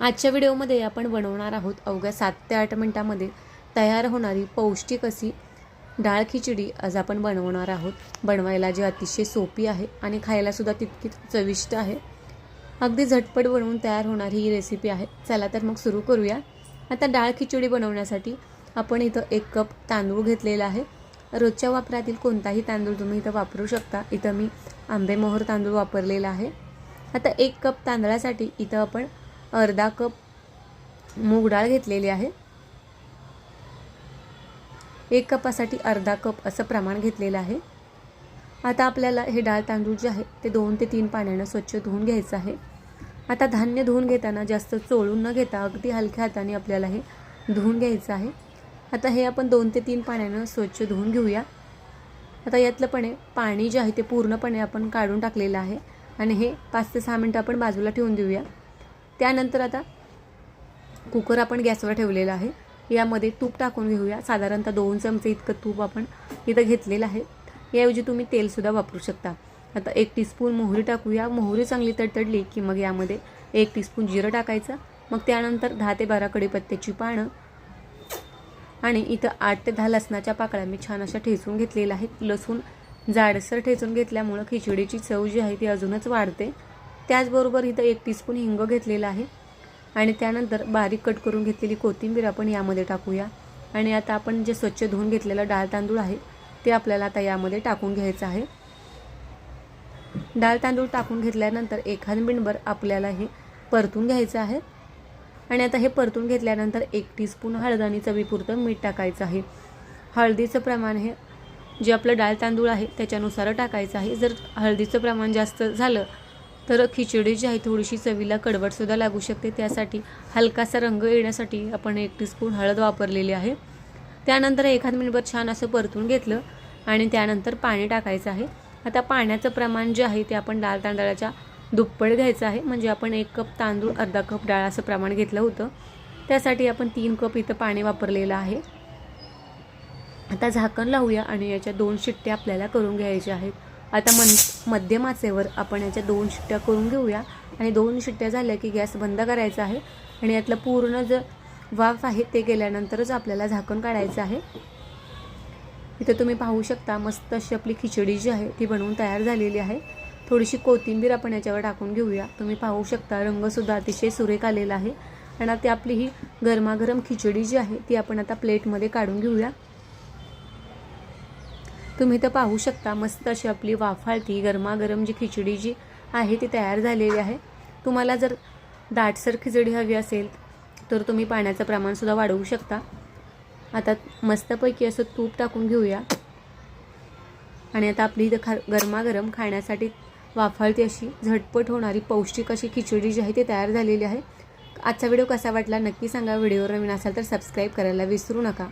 आजच्या व्हिडिओमध्ये आपण बनवणार आहोत अवघ्या सात ते आठ मिनटामध्ये तयार होणारी पौष्टिक अशी डाळ खिचडी आज आपण बनवणार आहोत. बनवायला जी अतिशय सोपी आहे आणि खायलासुद्धा तितकीच चविष्ट आहे. अगदी झटपट बनवून तयार होणारी ही रेसिपी आहे. चला तर मग सुरू करूया. आता डाळ खिचडी बनवण्यासाठी आपण इथं एक कप तांदूळ घेतलेला आहे. रोजच्या वापरातील कोणताही तांदूळ तुम्ही इथं वापरू शकता. इथं मी आंबेमोहर तांदूळ वापरलेला आहे. आता एक कप तांदळासाठी इथं आपण अर्धा कप मूग डाळ घेतलेली आहे. एक कपासाठी अर्धा कप असं प्रमाण घेतलेलं आहे. आता आपल्याला हे डाळ तांदूळ जे आहे ते दोन ते तीन पाण्यानं स्वच्छ धुवून घ्यायचं आहे. आता धान्य धुवून घेताना जास्त चोळून न घेता अगदी हलक्या हाताने आपल्याला हे धुवून घ्यायचं आहे. आता हे आपण दोन ते तीन पाण्यानं स्वच्छ धुवून घेऊया. आता यातलंपणे पाणी जे आहे ते पूर्णपणे आपण काढून टाकलेलं आहे. आणि हे पाच ते सहा मिनटं आपण बाजूला ठेवून देऊया. त्यानंतर आता कुकर आपण गॅसवर ठेवलेला आहे. यामध्ये तूप टाकून घेऊया. साधारणतः दोन चमचे इतकं तूप आपण इथं घेतलेलं आहे. याऐवजी तुम्ही तेलसुद्धा वापरू शकता. आता एक टीस्पून मोहरी टाकूया. मोहरी चांगली तडतडली की मग यामध्ये एक टीस्पून जिरं टाकायचं. मग त्यानंतर दहा ते बारा कडीपत्त्याची पानं आणि इथं आठ ते दहा लसणाच्या पाकळ्या मी छान अशा ठेचून घेतलेल्या आहेत. लसूण जाडसर ठेचून घेतल्यामुळं खिचडीची चव जी आहे ती अजूनच वाढते. त्याचबरोबर इथं एक टीस्पून हिंग घेतलेलं आहे. आणि त्यानंतर बारीक कट करून घेतलेली कोथिंबीर आपण यामध्ये टाकूया. आणि आता आपण जे स्वच्छ धुवून घेतलेलं डाळ तांदूळ आहे ते आपल्याला आता यामध्ये टाकून घ्यायचं आहे. डाळ तांदूळ टाकून घेतल्यानंतर एखाद मिनभर आपल्याला हे परतून घ्यायचं आहे. आणि आता हे परतून घेतल्यानंतर एक टीस्पून हळद आणि चवीपुरतं मीठ टाकायचं आहे. हळदीचं प्रमाण हे जे आपलं डाळ तांदूळ आहे त्याच्यानुसार टाकायचं आहे. जर हळदीचं प्रमाण जास्त झालं तर खिचडी जी आहे थोडीशी चवीला कडवटसुद्धा लागू शकते. त्यासाठी हलकासा रंग येण्यासाठी आपण एक टीस्पून हळद वापरलेली आहे. त्यानंतर एखाद मिनिटभर छान असं परतून घेतलं आणि त्यानंतर पाणी टाकायचं आहे. आता पाण्याचं प्रमाण जे आहे ते आपण डाळ तांदळाच्या दुप्पट घ्यायचं आहे. म्हणजे आपण एक कप तांदूळ अर्धा कप डाळ असं प्रमाण घेतलं होतं. त्यासाठी आपण तीन कप इथं पाणी वापरलेलं आहे. आता झाकण लावूया आणि याच्या दोन शिट्ट्या आपल्याला करून घ्यायच्या आहेत. आता मन मध्यम आचेवर आपण याच्या दोन शिट्ट्या करून घेऊया. आणि दोन शिट्ट्या झाल्या की गॅस बंद करायचा आहे. आणि यातलं पूर्ण ज वाफ आहे ते गेल्यानंतरच आपल्याला झाकण काढायचं आहे. इथं तुम्ही पाहू शकता मस्त अशी आपली खिचडी जी आहे ती बनवून तयार झालेली आहे. थोडीशी कोथिंबीर आपण याच्यावर टाकून घेऊया. तुम्ही पाहू शकता रंगसुद्धा अतिशय सुरेख आलेला आहे. आणि आता आपली ही गरमागरम खिचडी जी आहे ती आपण आता प्लेटमध्ये काढून घेऊया. तुम्ही तर पाहू शकता मस्त अशी आपली वाफाळती गरमागरम जी खिचडी जी आहे ती तयार झालेली आहे. तुम्हाला जर दाटसर खिचडी हवी असेल तर तुम्ही पाण्याचं प्रमाणसुद्धा वाढवू शकता. आता मस्तपैकी असं तूप टाकून घेऊया. आणि आता आपली इथं खा गरमागरम खाण्यासाठी वाफाळती अशी झटपट होणारी पौष्टिक अशी खिचडी जी आहे ती तयार झालेली आहे. आजचा व्हिडिओ कसा वाटला नक्की सांगा. व्हिडिओवर नवीन असाल तर सबस्क्राईब करायला विसरू नका.